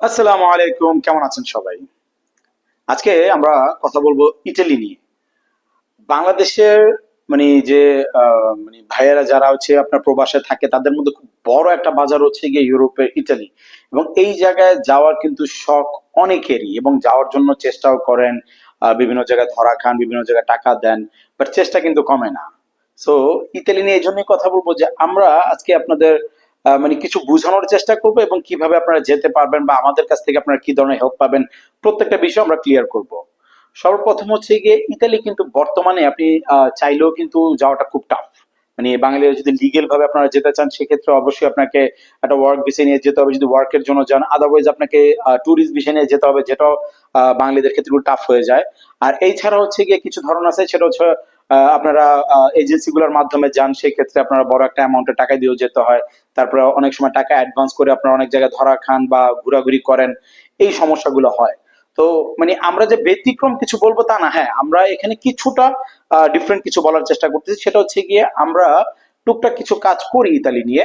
আসসালামু আলাইকুম, কেমন আছেন সবাই? আজকে আমরা কথা বলব ইটালি নিয়ে। বাংলাদেশের মানে যে মানে ভাইয়েরা যারা হচ্ছে আপনার প্রবাসে থাকে, তাদের মধ্যে খুব বড় একটা বাজার হচ্ছে গিয়ে ইউরোপের ইটালি। এবং এই জায়গায় যাওয়ার কিন্তু শখ অনেকেরই, এবং যাওয়ার জন্য চেষ্টাও করেন বিভিন্ন জায়গায় ধরা খান, বিভিন্ন জায়গায় টাকা দেন বাট চেষ্টা কিন্তু কমে না। সো ইতালি নিয়ে এই জন্যই কথা বলব যে, আমরা আজকে আপনাদের মানে কিছু বোঝানোর চেষ্টা করব এবং কীভাবে আপনারা যেতে পারবেন বা আমাদের কাছ থেকে আপনারা কি ধরনের হেল্প পাবেন, প্রত্যেকটা বিষয় আমরা ক্লিয়ার করব। সর্বপ্রথম হচ্ছে গিয়ে ইতালি কিন্তু বর্তমানে আপনি চাইলেও কিন্তু যাওয়াটা খুব টাফ মানে বাঙালিরা যদি লিগেল ভাবে আপনারা যেতে চান, সেক্ষেত্রে অবশ্যই আপনাকে একটা ওয়ার্ক ভিসা নিয়ে যেতে হবে। যদি ওয়ার্কের জন্য যান আদারওয়াইজ আপনাকে ট্যুরিস্ট ভিসা নিয়ে যেতে হবে, যেটাও বাঙালিদের ক্ষেত্রে টাফ হয়ে যায়। আর এই ছাড়া হচ্ছে গিয়ে কিছু ধরন আছে, সেটা হচ্ছে আপনারা এজেন্সিগুলোর মাধ্যমে যান সেই ক্ষেত্রে আপনারা বড় একটা অ্যামাউন্টে টাকা দিয়েও যেতে হয়। তারপরে অনেক সময় টাকা অ্যাডভান্স করে আপনারা অনেক জায়গায় ধরা খান বা ঘোরাঘুরি করেন, এই সমস্যাগুলো হয়। তো মানে আমরা যে ব্যতিক্রম কিছু বলব তা না হ্যাঁ আমরা এখানে কিছুটা ডিফারেন্ট কিছু বলার চেষ্টা করতেছি। সেটা হচ্ছে গিয়ে আমরা টুকটাক কিছু কাজ করি ইতালি নিয়ে।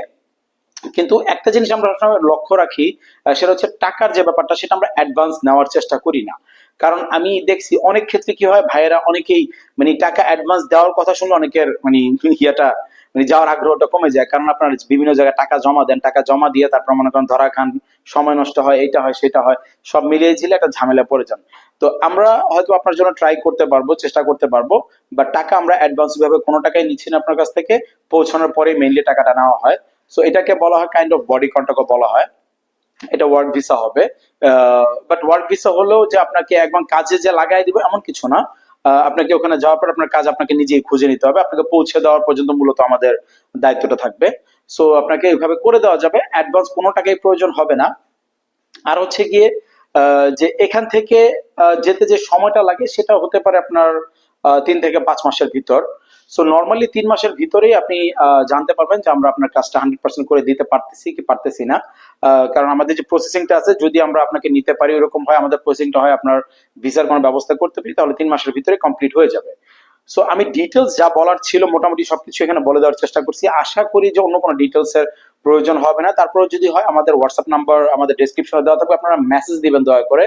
কিন্তু একটা জিনিস আমরা সবসময় লক্ষ্য রাখি সেটা হচ্ছে টাকার যে ব্যাপারটা, সেটা আমরা অ্যাডভান্স নেওয়ার চেষ্টা করি না। কারণ আমি দেখছি অনেক ক্ষেত্রে কি হয়, ভাইয়েরা অনেকেই মানে টাকা অ্যাডভান্স দেওয়ার কথা শুনলে অনেকের মানে ইয়েটা মানে যাওয়ার আগ্রহটা কমে যায়। কারণ আপনার বিভিন্ন জায়গায় টাকা জমা দেন, টাকা জমা দিয়ে তারপর মনে করেন ধরা খান, সময় নষ্ট হয়, এইটা হয়, সেটা হয়, সব মিলিয়ে ঝিলে একটা ঝামেলা পড়ে যান। তো আমরা হয়তো আপনার জন্য ট্রাই করতে পারব, চেষ্টা করতে পারব বা টাকা আমরা অ্যাডভান্স ভাবে কোনো টাকাই নিচ্ছি না আপনার কাছ থেকে, পৌঁছানোর পরে মেইনলি টাকাটা নেওয়া হয়। সো এটাকে বলা হয় কাইন্ড অফ বডি কন্ট্যাক্ট বলা হয়। এটা ওয়ার্ক ভিসা হবে। বাট ওয়ার্ক ভিসা হলেও যে আপনাকে একবার কাজে যে লাগাই দিবে এমন কিছু না। আপনাকে ওখানে যাওয়ার পর আপনার কাজ আপনাকে নিজেই খুঁজে নিতে হবে। আপনাকে পৌঁছে দেওয়ার পর্যন্ত মূলত আমাদের দায়িত্বটা থাকবে। সো আপনাকে এইভাবে করে দেওয়া যাবে। অ্যাডভান্স কোনো টাকাই প্রয়োজন হবে না। আর হচ্ছে গিয়ে যে এখান থেকে যেতে যে সময়টা লাগে সেটা হতে পারে আপনার তিন থেকে পাঁচ মাসের ভিতর। সো নর্মালি তিন মাসের ভিতরেই আপনি জানতে পারবেন যে আমরা আপনার কাজটা হান্ড্রেড পার্সেন্ট করে দিতে পারতেছি কি পারতেছি না। কারণ আমাদের যে প্রসেসিংটা আছে, যদি আমরা আপনাকে নিতে পারি ওরকম হয়, আমাদের প্রসেসিংটা হয় আপনার ভিসার কোনো ব্যবস্থা করতে পারি, তাহলে তিন মাসের ভিতরে কমপ্লিট হয়ে যাবে। সো আমি ডিটেলস যা বলার ছিল মোটামুটি সবকিছু এখানে বলে দেওয়ার চেষ্টা করছি। আশা করি যে অন্য কোনো ডিটেলস এর প্রয়োজন হবে না। তারপরে যদি হয়, আমাদের হোয়াটসঅ্যাপ নাম্বার আমাদের ডেসক্রিপশনে দেওয়া থাকবে। আপনারা মেসেজ দিবেন দয়া করে।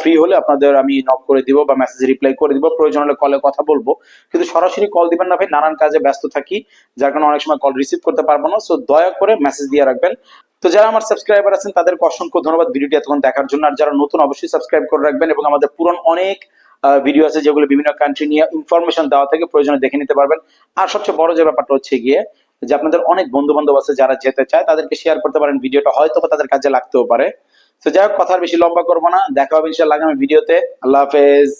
ফ্রি হলে আপনাদের আমি নক করে দিব বা মেসেজ রিপ্লাই করে দিব। প্রয়োজন হলে কলে কথা বলব। কিন্তু সরাসরি কল দিবেন না ভাই, নানান কাজে ব্যস্ত থাকি, যার কারণে অনেক সময় কল রিসিভ করতে পারব না। সো দয়া করে মেসেজ দিয়ে রাখবেন। তো যারা আমার সাবস্ক্রাইবার আছেন, তাদেরকে অসংখ্য ধন্যবাদ। ভিডিওটি এতক্ষণ দেখার জন্য। আর যারা নতুন, অবশ্যই সাবস্ক্রাইব করে রাখবেন এবং আমাদের পুরন অনেক ভিডিও আছে যেগুলো বিভিন্ন কান্ট্রি নিয়ে ইনফরমেশন দেওয়া থেকে, প্রয়োজনে দেখে নিতে পারবেন। আর সবচেয়ে বড় যে ব্যাপারটা হচ্ছে গিয়ে যে আপনাদের অনেক বন্ধু বান্ধব আছে যারা যেতে চায়, তাদেরকে শেয়ার করতে পারেন ভিডিওটা হয়তো তাদের কাজে লাগতেও পারে। তো যাই হোক, কথা বেশি লম্বা করব না। দেখা হবে ইনশাল্লাহ আগামী ভিডিওতে আল্লাহ হাফেজ।